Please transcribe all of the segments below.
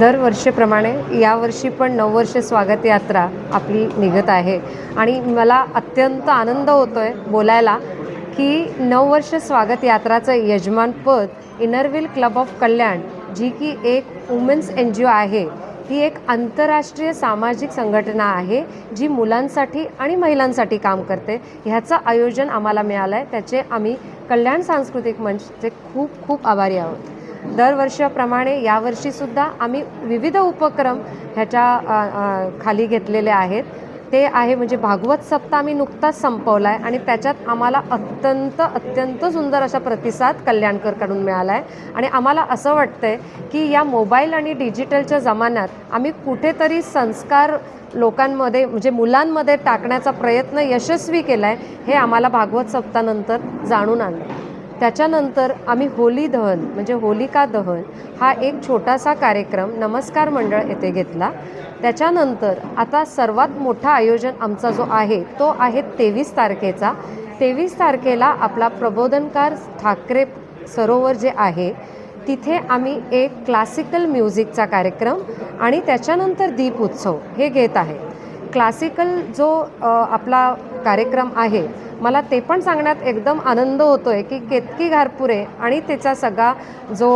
दरवर्षीप्रमाणे यावर्षी पण नववर्ष स्वागत यात्रा आपली निघत आहे. आणि मला अत्यंत आनंद होतो आहे बोलायला की नववर्ष स्वागत यात्राचं यजमानपद inner wheel club of Kalyan जी की एक वुमेन्स एन जी ओ आहे ही एक आंतरराष्ट्रीय सामाजिक संघटना आहे जी मुलांसाठी आणि महिलांसाठी काम करते. ह्याचं आयोजन आम्हाला मिळालं आहे त्याचे आम्ही कल्याण सांस्कृतिक मंचचे खूप खूप आभारी आहोत. दरवर्षाप्रमाणे यावर्षीसुद्धा आम्ही विविध उपक्रम ह्याच्या खाली घेतलेले आहेत. ते आहे म्हणजे भागवत सप्ताह आम्ही नुकताच संपवला आहे आणि त्याच्यात आम्हाला अत्यंत अत्यंत सुंदर असा प्रतिसाद कल्याणकरकडून मिळाला आहे आणि आम्हाला असं वाटतंय की या मोबाईल आणि डिजिटलच्या जमान्यात आम्ही कुठेतरी संस्कार लोकांमध्ये म्हणजे मुलांमध्ये टाकण्याचा प्रयत्न यशस्वी केला आहे हे आम्हाला भागवत सप्ताहानंतर जाणून आणलं. त्याच्यानंतर आम्ही होली दहन म्हणजे होलिका दहन हा एक छोटासा कार्यक्रम नमस्कार मंडळ येथे घेतला. त्याच्यानंतर आता सर्वात मोठा आयोजन आमचा जो आहे तो आहे तेवीस तारखेचा. तेवीस तारखेला आपला प्रबोधनकार ठाकरे सरोवर जे आहे तिथे आम्ही एक क्लासिकल म्युझिकचा कार्यक्रम आणि त्याच्यानंतर दीप उत्सव हे घेत आहे. क्लासिकल जो आपला कार्यक्रम आहे. मला ते पण सांगण्यात एकदम आनंद होतो आहे की केतकी घारपुरे आणि त्याचा सगळा जो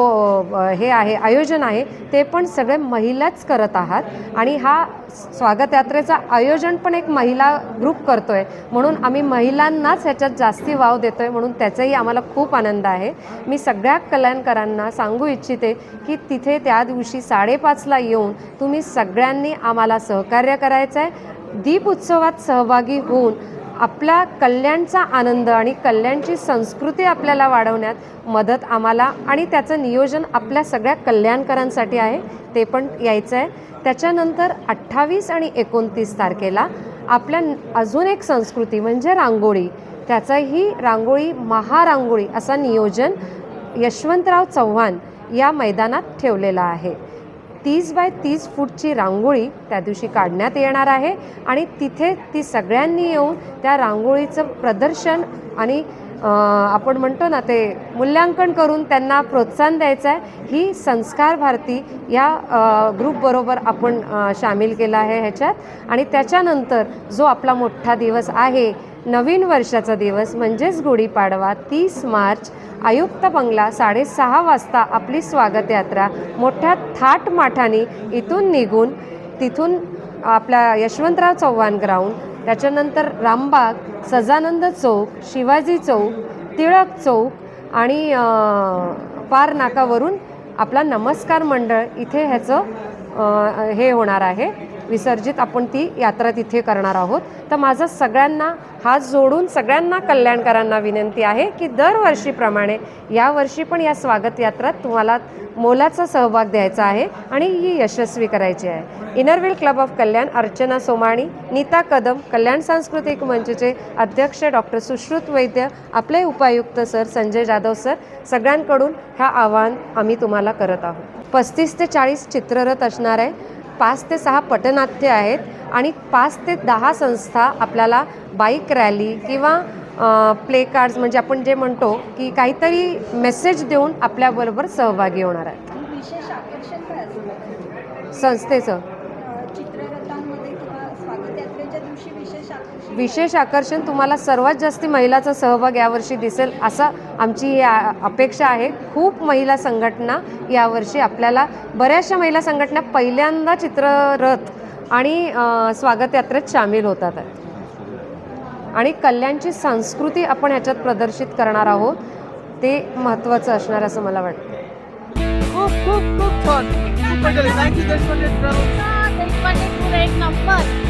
हे आहे आयोजन आहे ते पण सगळे महिलाच करत आहात. आणि हा स्वागत यात्रेचं आयोजन पण एक महिला ग्रुप करतो आहे म्हणून आम्ही महिलांनाच ह्याच्यात जास्ती वाव देतो आहे म्हणून त्याचाही आम्हाला खूप आनंद आहे. मी सगळ्या कल्याणकरांना सांगू इच्छिते की तिथे त्या दिवशी साडेपाचला येऊन तुम्ही सगळ्यांनी आम्हाला सहकार्य करायचं आहे दीप उत्सवात सहभागी होऊन आपला कल्याणचा आनंद आणि कल्याणची संस्कृती आपल्याला वाढवण्यात मदत आम्हाला आणि त्याचं नियोजन आपल्या सगळ्या कल्याणकरांसाठी आहे ते पण यायचं आहे. त्याच्यानंतर अठ्ठावीस आणि एकोणतीस तारखेला आपल्या अजून एक संस्कृती म्हणजे रांगोळी. त्याचंही रांगोळी महारांगोळी असा नियोजन यशवंतराव चव्हाण या मैदानात ठेवलेला आहे. तीस बाय तीस फूटची रांगोळी त्या दिवशी काढण्यात येणार आहे आणि तिथे ती सगळ्यांनी येऊन त्या रांगोळीचं प्रदर्शन आणि आपण म्हणतो ना ते मूल्यांकन करून त्यांना प्रोत्साहन द्यायचं आहे. ही संस्कार भारती या ग्रुपबरोबर आपण सामील केला आहे ह्याच्यात. आणि त्याच्यानंतर जो आपला मोठा दिवस आहे नवीन वर्षाचा दिवस म्हणजेच गुढीपाडवा तीस मार्च आयुक्त बंगला साडेसहा वाजता आपली स्वागत यात्रा मोठ्या थाट माठाने इथून निघून तिथून आपल्या यशवंतराव चव्हाण ग्राउंड त्याच्यानंतर रामबाग सजानंद चौक शिवाजी चौक टिळक चौक आणि पार नाकावरून आपला नमस्कार मंडळ इथे ह्याचं हे होणार आहे. विसर्जित आपण ती यात्रा तिथे करणार आहोत. तर माझं सगळ्यांना हात जोडून सगळ्यांना कल्याणकरांना विनंती आहे की दरवर्षीप्रमाणे यावर्षी पण या स्वागत यात्रात तुम्हाला मोलाचा सहभाग द्यायचा आहे आणि ही यशस्वी करायची आहे. Inner wheel club of Kalyan Archana Somani Nita Kadam Kalyan सांस्कृतिक मंचचे अध्यक्ष डॉक्टर सुश्रुत वैद्य आपले उपायुक्त सर संजय जाधव सर सगळ्यांकडून ह्या आवाहन आम्ही तुम्हाला करत आहोत. पस्तीस ते चाळीस चित्ररथ असणार आहे. पाच ते सहा पटनाट्य आहेत आणि पाच ते दहा संस्था आपल्याला बाईक रॅली किंवा प्ले कार्ड्स म्हणजे आपण जे म्हणतो की काहीतरी मेसेज देऊन आपल्याबरोबर सहभागी होणार आहेत. संस्थेचं अ, चित्ररथांमध्ये किंवा स्वागत यात्रेच्या दिवशी विशेष आकर्षण विशेष आकर्षण तुम्हाला सर्वात जास्ती महिलाचा सहभाग यावर्षी दिसेल असं आमची ही अपेक्षा आहे खूप महिला संघटना यावर्षी आपल्याला बऱ्याचशा महिला संघटना पहिल्यांदा चित्ररथ आणि स्वागत यात्रेत सामील होतात आणि कल्याणची संस्कृती आपण ह्याच्यात प्रदर्शित करणार आहोत ते महत्त्वाचं असणार असं मला वाटतं खूप खूप खूप छान थँक्यू देशपांडे एक नंबर